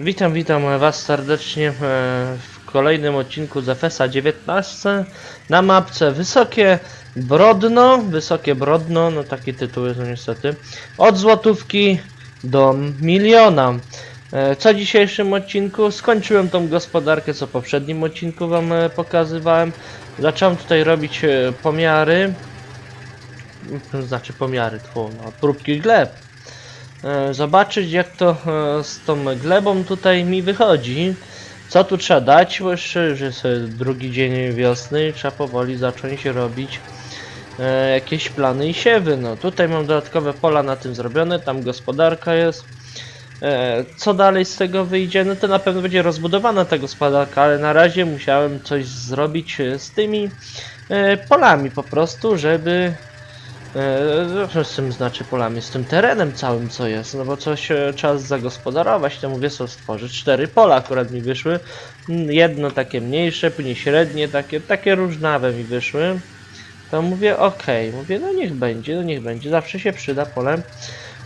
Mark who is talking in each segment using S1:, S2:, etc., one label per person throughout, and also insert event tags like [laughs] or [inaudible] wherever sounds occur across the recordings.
S1: Witam, witam Was serdecznie e, w kolejnym odcinku z FSA 19 na mapce Wysokie Brodno, Wysokie Brodno, no taki tytuł jest no niestety, od złotówki do miliona. E, Co dzisiejszym odcinku? Skończyłem tą gospodarkę, co w poprzednim odcinku Wam e, pokazywałem. Zacząłem tutaj robić pomiary, znaczy pomiary, tfu, no, próbki gleb zobaczyć jak to e, z tą glebą tutaj mi wychodzi. Co tu trzeba dać, bo już jest e, drugi dzień wiosny trzeba powoli zacząć robić e, jakieś plany i siewy. No tutaj mam dodatkowe pola na tym zrobione, tam gospodarka jest. E, co dalej z tego wyjdzie? No to na pewno będzie rozbudowana ta gospodarka, ale na razie musiałem coś zrobić e, z tymi e, polami po prostu, żeby E, co z tym znaczy polami? Z tym terenem całym co jest, no bo coś e, trzeba zagospodarować, to mówię co stworzyć. Cztery pola akurat mi wyszły. Mm, Jedno takie mniejsze, później średnie, takie, takie różnawe mi wyszły. To mówię okej, mówię no niech będzie, no niech będzie, zawsze się przyda pole.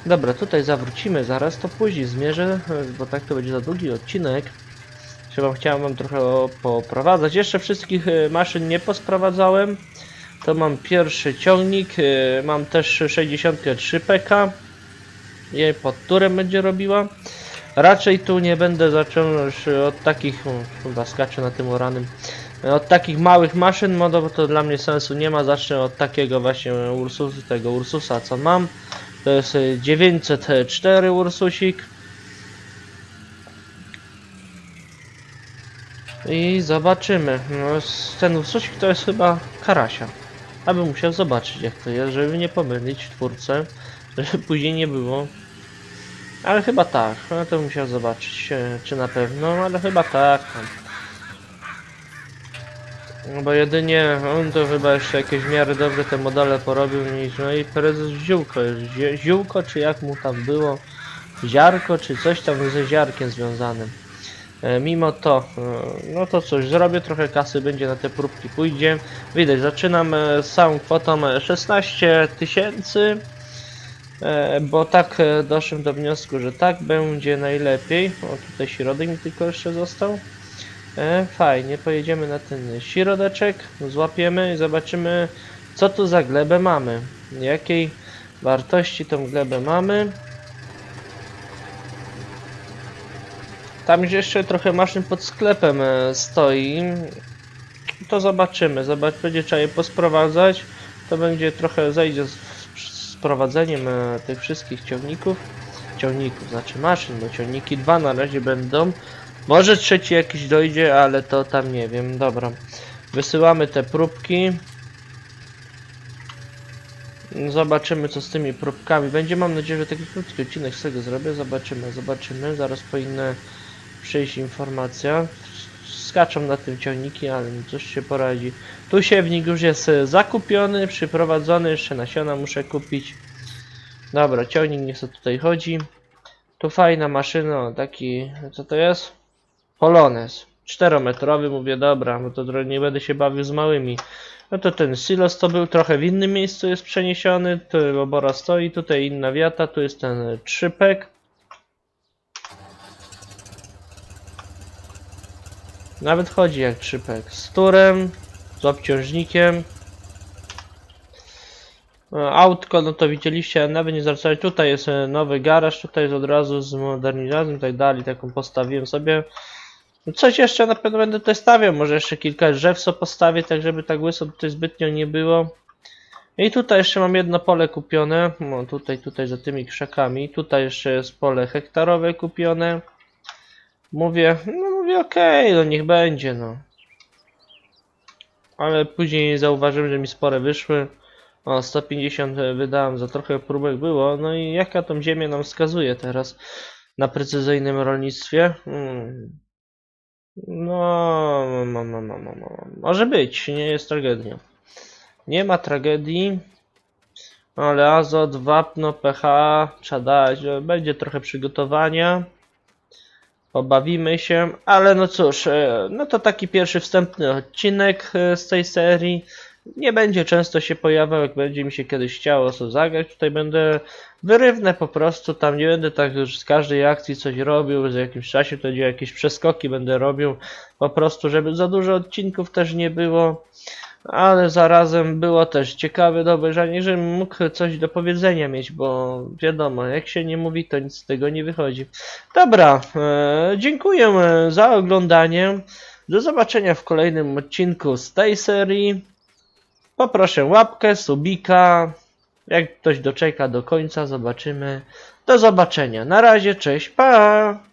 S1: Dobra, tutaj zawrócimy zaraz, to później zmierzę, e, bo tak to będzie za długi odcinek. Chyba chciałem wam trochę poprowadzać. Jeszcze wszystkich e, maszyn nie posprowadzałem. To mam pierwszy ciągnik, y, mam też 63 PK. Jej pod turem będzie robiła. Raczej tu nie będę zaczął już od takich, chyba skaczę na tym oranym, od takich małych maszyn, bo to dla mnie sensu nie ma. Zacznę od takiego właśnie Ursus, tego Ursusa co mam. To jest y, 904 Ursusik. I zobaczymy. No, ten Ursusik to jest chyba Karasia. Aby musiał zobaczyć jak to jest, żeby nie pomylić twórcę, [laughs] żeby później nie było. Ale chyba tak, no to musiał zobaczyć, e, czy na pewno, ale chyba tak. No bo jedynie on to chyba jeszcze jakieś w miarę dobre te modele porobił niż, no i prezes Ziółko, Ziółko czy jak mu tam było, Ziarko czy coś tam ze ziarkiem związanym. E, Mimo to, e, no to cóż, zrobię trochę kasy, będzie na te próbki pójdzie. Widać, zaczynam e, z całą kwotą e, 16 tysięcy, bo tak doszłem do wniosku, że tak będzie najlepiej. O, tutaj środek mi tylko jeszcze został. Fajnie, pojedziemy na ten środeczek, złapiemy i zobaczymy, co tu za glebę mamy. Jakiej wartości tą glebę mamy. Tam jeszcze trochę maszyn pod sklepem e, stoi. To zobaczymy. Zobacz, będzie trzeba je posprowadzać. To będzie trochę zejdzie z, z prowadzeniem e, tych wszystkich ciągników. Ciągników, znaczy maszyn, bo ciągniki dwa na razie będą. Może trzeci jakiś dojdzie, ale to tam nie wiem. Dobra. Wysyłamy te próbki. Zobaczymy co z tymi próbkami będzie. Mam nadzieję, że taki krótki odcinek z tego zrobię. Zobaczymy, zobaczymy. Zaraz powinny przyjść informacja. Skaczą na tym ciągniki, ale mi coś się poradzi. Tu siewnik już jest zakupiony, przyprowadzony, jeszcze nasiona muszę kupić. Dobra, ciągnik niech sobie tutaj chodzi. Tu fajna maszyna, taki, co to jest? Polones. 4-metrowy, mówię, dobra, no to nie będę się bawił z małymi. No to ten silos to był trochę w innym miejscu jest przeniesiony, tu obora stoi, tutaj inna wiata, tu jest ten trzypek. Nawet chodzi jak trzypek. Z turem, z obciążnikiem. E, Autko, no to widzieliście, nawet nie zwracali. Tutaj jest e, nowy garaż, tutaj jest od razu z modernizacją, tak dalej, taką postawiłem sobie. Coś jeszcze na pewno będę tutaj stawiał, może jeszcze kilka drzew sobie postawię, tak żeby tak łyso tutaj zbytnio nie było. I tutaj jeszcze mam jedno pole kupione, no tutaj, tutaj za tymi krzakami. Tutaj jeszcze jest pole hektarowe kupione. Mówię, no mówię okej, no niech będzie, no. Ale później zauważyłem, że mi spore wyszły. O, 150 wydałem, za trochę próbek było. No i jaka tą ziemię nam wskazuje teraz na precyzyjnym rolnictwie? Hmm. No, no, no, no, no, no. Może być, nie jest tragedia. Nie ma tragedii. Ale azot, wapno, pH trzeba dać. Będzie trochę przygotowania. Pobawimy się, ale no cóż, e, no to taki pierwszy wstępny odcinek e, z tej serii. Nie będzie często się pojawiał, jak będzie mi się kiedyś chciało co zagrać. Tutaj będę wyrywne po prostu, tam nie będę tak już z każdej akcji coś robił, za jakimś czasie to będzie jakieś przeskoki będę robił, po prostu, żeby za dużo odcinków też nie było. Ale zarazem było też ciekawe do obejrzenia, żebym mógł coś do powiedzenia mieć, bo wiadomo, jak się nie mówi, to nic z tego nie wychodzi. Dobra, e, dziękuję e, za oglądanie. Do zobaczenia w kolejnym odcinku z tej serii. Poproszę łapkę, subika. Jak ktoś doczeka do końca, zobaczymy. Do zobaczenia. Na razie, cześć, pa!